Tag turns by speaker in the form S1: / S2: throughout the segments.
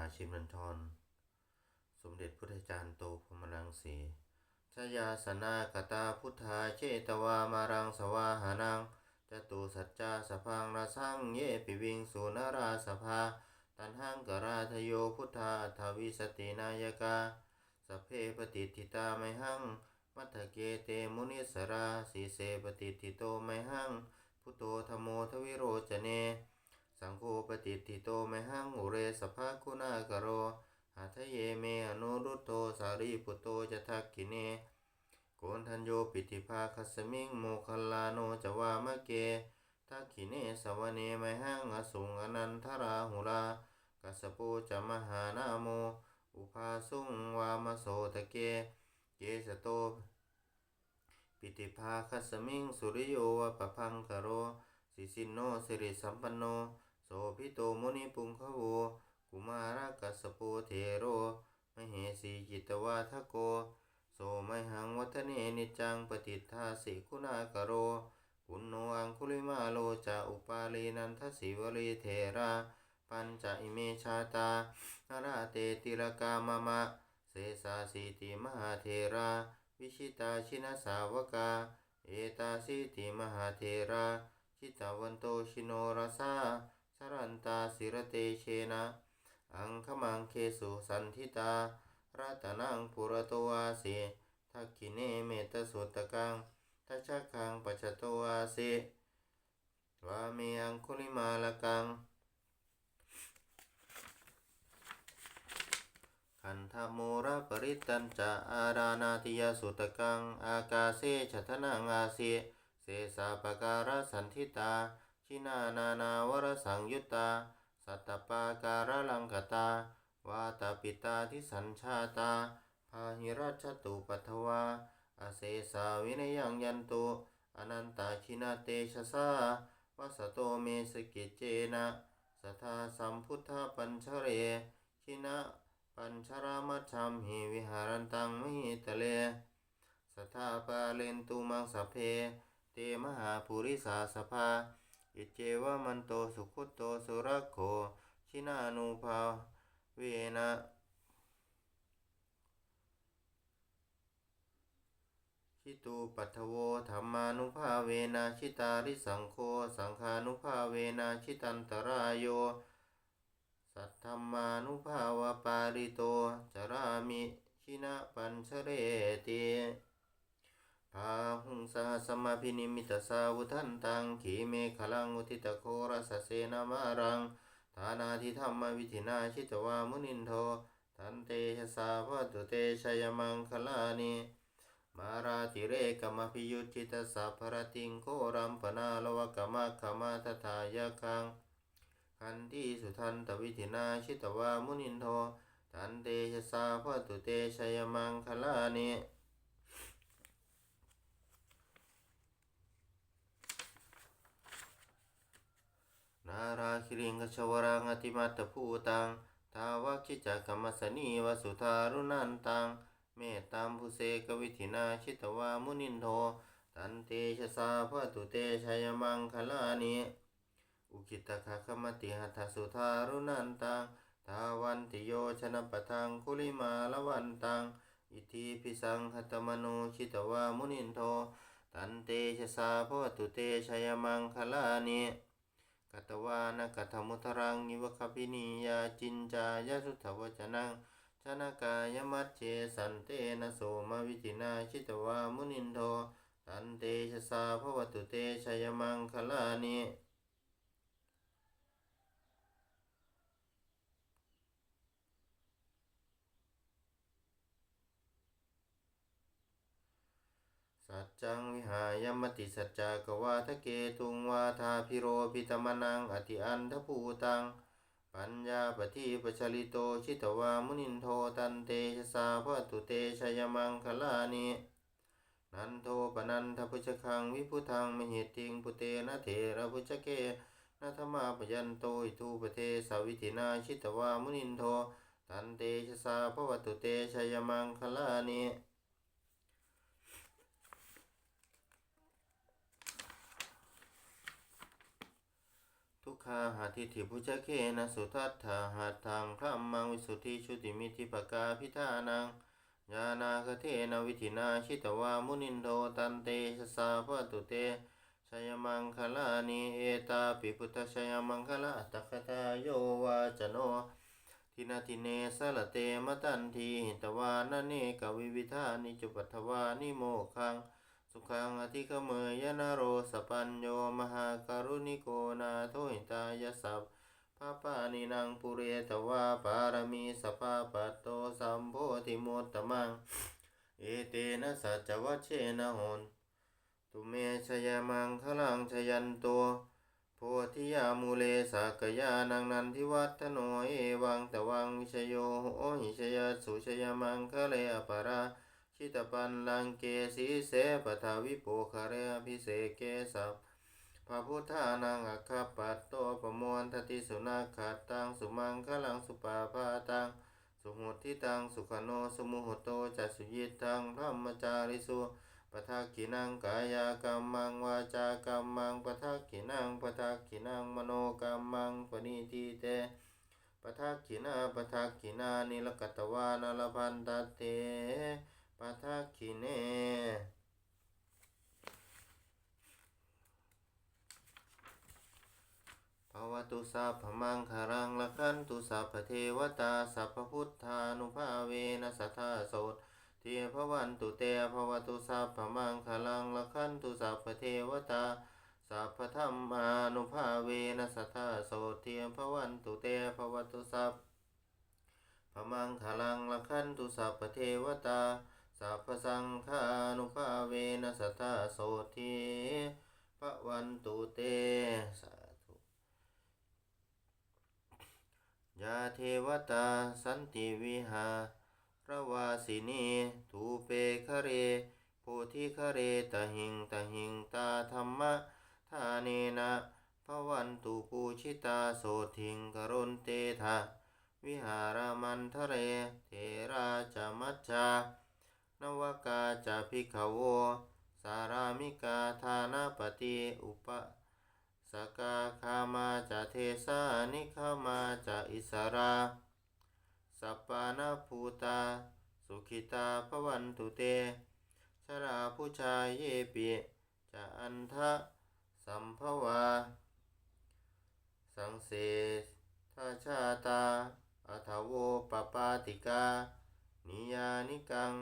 S1: าชิมนันทร สมเด็จพุทธจารย์โตพมรังสีชยาสนากตาพุทธาเชตวามารังสวาหานังจตุสัจจาสพังราสังเยปิวิงสุนราสภา ตันหังกราทโยพุทธาทวิสตินายกาสเพปฏิทิตาไมหัง มัทเกเตมุนิสราสีเสปฏิทิโตไมหัง พุทโธธโมทวิโรจเน สังโฆปฏิทิโตไมหังอุเรสภาคุณากโรหาทะเยเมอนุรุตโตสารีปุตโตจะทักขิเนโกนทันโยปิติภาคัสมิงโมคลลาโนจวามะเกทักขิเนสวเนไมหังอสุงอนันทราหุรากัสปูจะมหานาโม อุภาสุงวามโสตะเก เกสโต ปิติภาคัสมิงสุริโยวะปะพังกโรสิสินโนสิริสัมปันโน โสภิโตมุนิปุงขโวกุมารกัสสปูเทโรมเหสีจิตวาทโก โสไมหังวัฒเนนิจังปฏิทาสิคุณากโรปุณโนอังคุลิมาโลจะอุปาลีนันทสิวลีเทรา ปัญจอิเมชาตานาราเตติรกามามะ เสสาสีติมหาเทรา วิชิตาชินสาวกา เอตาสิติมหาเทรา ชิตาวันโตชิโนรสา สรันตาสิรเตเชนะ อังคมังเคสุสันทิตารัตนังปุระโตวาสีทักขิเนเมตสุตตะกังทัชชักขังปัจจโตวาสีวาเมอังคุลิมาลกัง ขันธโมระปริตันจะอาดานาติยสุตกัง อากาเซชัทนังอาเสเสสาปการสันทิตา ชินานานาวรสังยุตตา สัตตปาการลังกตาวาตาปิตาทิสัญชาตา พาหิรัชตุปัทวาอาเสสาวินยังยันตุอนันตาชินาเตชะสาวสโตเมสกิจเจนะสัทธาสัมพุทธปัญชเร ชินะปัญชรามัชัมหิวิหารันตังมหิตะเล สัทธาปาเลนตุมังสพเพ เตมหาภูริสาสภา อิเจวะมันโตสุขุโตสุรักโขชินานุภาเวนะชิตูปัทโวธรรมานุภาเวนะชิตาริสังโฆสังฆานุภาเวนะชิตันตรายโย สัทธรรมานุภาวปาริโตจรามิชินะปัญชเรติ พาหุงสาสมาพินิมิตสาวุทันตังขีเมฆลังอุทิตโครสเสนามารังฐานาทิธรรมวิธินาชิตวามุนินโททันเตชะสาวัตุเตชยมังคลานิมาราติเรกมพิยุจิตสัพพรติงโครัมปนาลวกมะขมาทถายะคังขันติสุทันตวิธินาชิตวามุนินโททันเตชะสาพัตุเตชยมังคลานิ นาราคิริงกชวรังอติมัตภูตัง ทาวะคิจักกรรมสนีวสุธารุนันตัง เมตตามภุเสกวิธินาชิตวามุนินโททันเตชะสาพตุเตชยมังคลานิอุคิตคะขมติหัตสุธารุนันตัง ทาวันติโยชนะปะทังคุลิมาลวันตัง อิทิพิสังหัตมโนชิตวามุนินโท ตันเตชะสาพตุเตชยมังคลานิ กัตวานกัตมุทรังนิวคพินียาจินจายสุทธวจนังชนกายมัจเจสันเตนะโสมวิจินาชิตวามุนินโท ตันเตชะสาพวตุเตชยมังคลานิ สัจจังวิหายมติสัจจากวาทะเกตุงวาทาพิโรพิตมนังอติอันทภูตัง ปัญญาปฏิปชลิโตชิตวามุนินโทตันเตชะสาพตุเตชยมังคลานินันโทปนันทพุชคังวิพุทังมหิติงพุเตนะเถระพุชเกนัธมาปยันโตอิทูปเทสาวิธินาชิตวามุนินโท ตันเตชะสาภวตุเตชยมังคลานิ ทุกขาหาทิฏฐิพุชเคนะสุทัตถาหัตถังพระมังวิสุทธิชุติมิติปกาพิธานังญาณาคเทนวิธินาชิตวามุนินโทตันเตชสาพตุเตชยมังคลานิเอตาปิพุทธชยมังคลาตัคตาโยวาจโนทินาทิเนสละเตมตันทีหิตวานเนกวิวิธานิจุปัทวานิโมคัง สุขังอธิคเมยนาโรสปัญโยมหาการุณิโกนาโทหิตายสัพพะปานินังปุเรตวาปารมีสภาปัตโตสัมโพธิโมตตมัง เอเตนะสัจวัชเชนะหนตุเมชยมังคลังชยันโตโพธิยามูเลสากยานังนันทิวัฒโนเอวังตะวังวิชโยโหหิชยสุชยมังคะเลอปารา ชิตปันลังเกสีเสปทาวิโปคะเรอภิเศเกสัพพระพุทธานังอัคคปัตโตปะมวลทติสุนาขาตังสุมังคลังสุปาปาตังสุหุทิตังสุขโนสุมุหโตจัสสุยิตังพระมจาริสุปทักขินังกายกรรมังวาจากรรมังปทักขินังปทักขินังมโนกรรมังปณิทิเตปทักขินาปทักขินานิลกัตวานลพันตเต ปทักขิเนภวตุสัพพมังคารังละคันตุสัพพเทวตาสัพพพุทธานุภาเวนะสัทธาโสตเทพวันตุเตภวตุสัพพมังคลังละคันตุสัพพเทวตาสัพพธรรมานุภาเวนะสัทธาโสเทียมพวันตุเตภวตุสัพพมังคลังละคันตุสัพพเทวตา สัพพสังฆานุภาเวนะสัทธาโสทีพวันตุเตสาธุยาเทวตาสันติวิหาพระวาสินีทูเปคเรโพธิคเรตหิงตหิงตาธรรมะทาเนนะพระวันตุปูชิตาโสทิงกรุณเตทะวิหารมันทะเร เทราจมัจจา นวกาจาภิกขโว สารามิกาทานาปฏิอุปสกาคามาจาเทสานิคามาจาอิสราสัปปานาภูตา สุขิตาพวันตุเต ชราผู้ชายเยปิจะอันทะสัมภวา สังเสทาชาตาอัทโวปปาติกา นิยานิกัง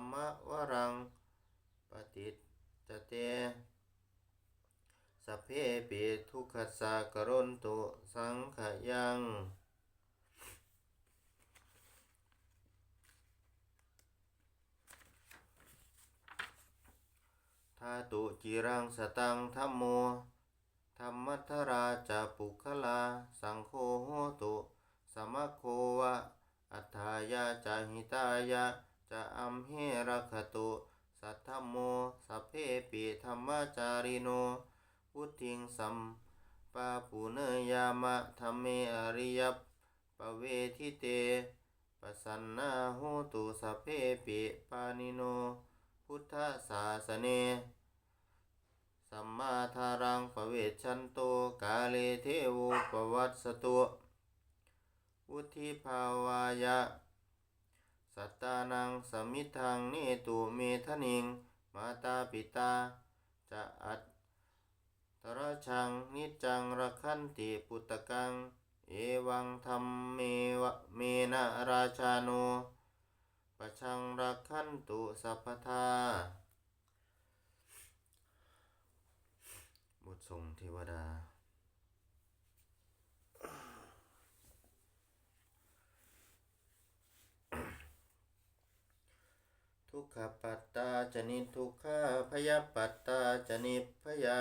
S1: ธรรมวรังปฏิจเตสพเพปิทุกขสสะกรณตุสังขยังทาตุจิรังสตังธัมโมธรรมัทราจปุคลา สังโฆโหตุ สมะโควะ อัฏฐายาจหิตายะ จะอัมเหรคตุ สัทธโม สัพเพปิธรรมจาริโน พุทธิงสัมปาปุเนยามะธรรมเมอริยปเวทิเตปสันนาโหตุสัพเพปิปานิโน พุทธศาสเน สัมมาทารังปเวชันโตกาเลเทวปวัตสตุ วุธิภาวายะ สัตตานังสมิทังเนตุเมทนิง มาตาปิตา จะอัตตระชังนิจังรักขันติปุตตะกัง เอวังธรรมเมวะเมนะราชาโนปชังรักขันตุสัพพทาบททรงเทวดา ทุกขปัตตาจนิทุกขาพยาปัตตาจนิพยา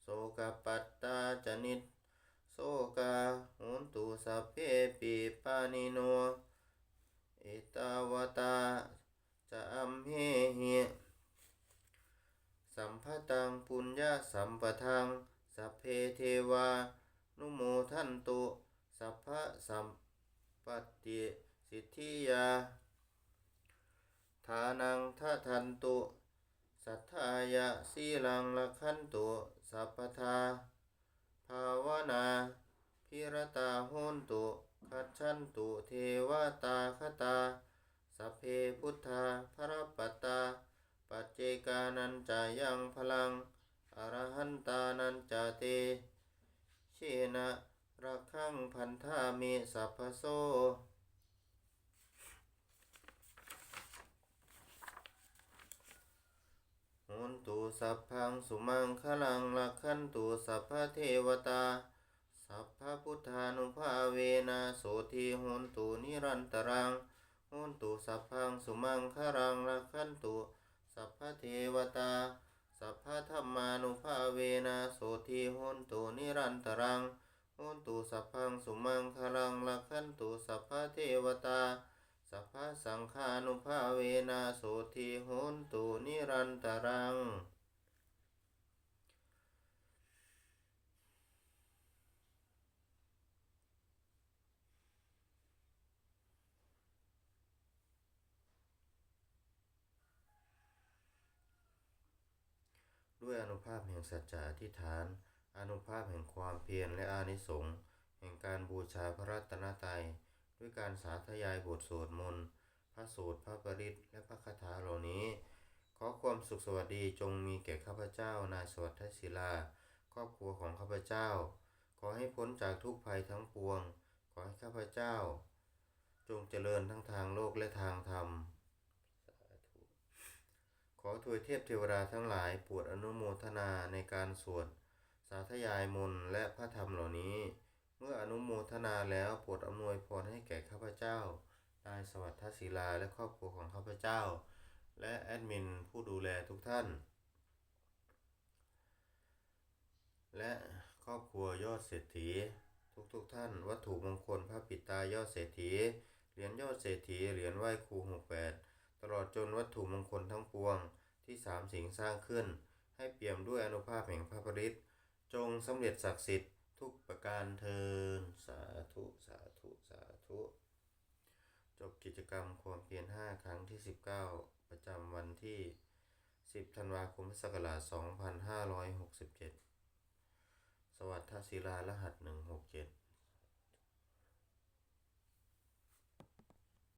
S1: โสกปัตตาจนิโสกาหุนตุสัพเพปิปานิโนเอตาวตาจะอัมเหหิสัมภตังปุญญาสัมปทังสัพเพเทวานุโมทันตุสัพพะสัมปติสิทธิยาานังทัทันตุ สัทธายะสีลังละคันตุสัพพทา ภาวนาพิรตาโหนตุคัจฉันตุเทวตาคตาสัพเพพุทธาพระปตตา ปัจเจกานันจายังพลังอรหันตานันจาเตเชนะรักขังพันธามิสัพพโส โหนตุสัพพังสุมังคลังลักขันตุสัพพเทวตา สัพพพุทธานุภาเวนะโสทีโหนตุนิรันตรังโหนตุสัพพังสุมังคลังลักขันตุสัพพเทวตา สัพพธรรมานุภาเวนะโสทีโหนตุนิรันตรังโหนตุสัพพังสุมังคลังลักขันตุสัพพเทวตา ฆานุภาเวนะโสทีโหนตุนิรันตรัง ด้วยอนุภาพแห่งสัจจะอธิษฐาน อนุภาพแห่งความเพียรและอานิสงส์แห่งการบูชาพระรัตนตรัยด้วยการสาธยายบทสวดมนต์ พระสูตร พระปริตและพระคาถาเหล่านี้ ขอความสุขสวัสดีจงมีแก่ข้าพเจ้านายสวัสดิ์ศิลา ครอบครัวของข้าพเจ้า ขอให้พ้นจากทุกภัยทั้งปวง ขอให้ข้าพเจ้า จงเจริญทั้งทางโลกและทางธรรมขอถวยเทพเทวดาทั้งหลายปรดอนุโมทนาในการสวดสาธยายมนและพระธรรมเหล่านี้ เมื่ออนุโมทนาแล้วโปรดอำนวยพรให้แก่ข้าพเจ้า นายสวัสดิ์ทศิลาและครอบครัวของข้าพเจ้า และแอดมินผู้ดูแลทุกท่าน และครอบครัวยอดเศรษฐี ทุกๆทท่าน วัตถุมงคลพระปิตายอดเศรษฐีเหรียญยอดเศรษฐีเหรียญไหว้ครูหกแปดตลอดจนวัตถุมงคลทั้งปวงที่สามสิงสร้างขึ้น ให้เปี่ยมด้วยอนุภาพแห่งพระปริตจงสำเร็จศักดิ์สิทธิ์ทุกประการเทินสาธุ สาธุ สาธุ จบกิจกรรมความเพียร5ครั้งที่ 19 ประจำวันที่ 10 ธันวาคมพุทธศักราช 2567 สวัสดิ์ทศิลารหัส 167